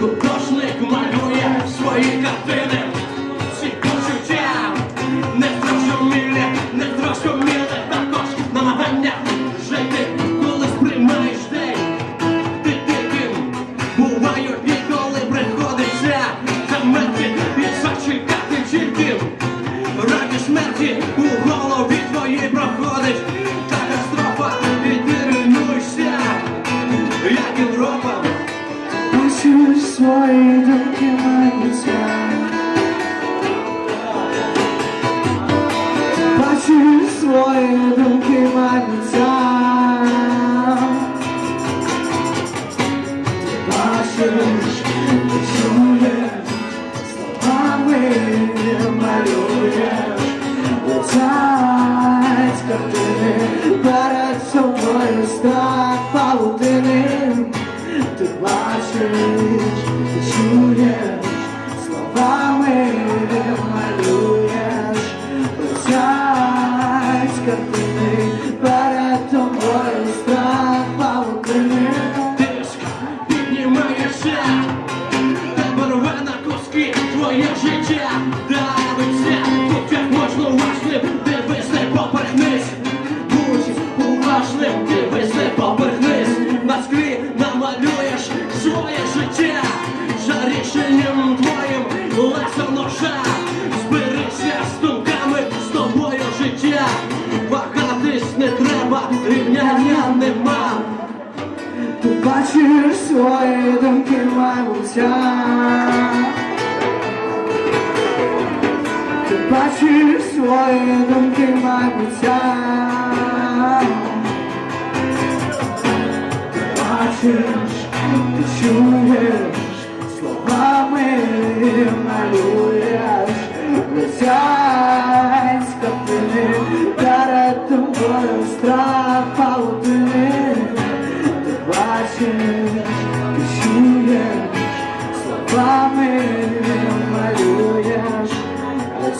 Художник малює свої картини, твоїй проходить катастрофа, і ти руйнуєшся, як Європа. Бачу свої думки майбуття Бачу свої думки майбуття картини. Перед тобою страх павутини. Піднімаєшся, тебе рве на куски твоє життя давиться, тут як можна уважним, дивись не поверхнись, будь уважним, дивись не поверхнись, на склі намалюєш своє життя, за твоїм лесом ножа, рівняння нема. Ти бачиш свої думки майбуття Ти бачиш свої думки майбуття Ти бачиш, ти чуєш, словами малюєш тобою страх паутини Ти бачиш, ти чуєш, словами малюєш, а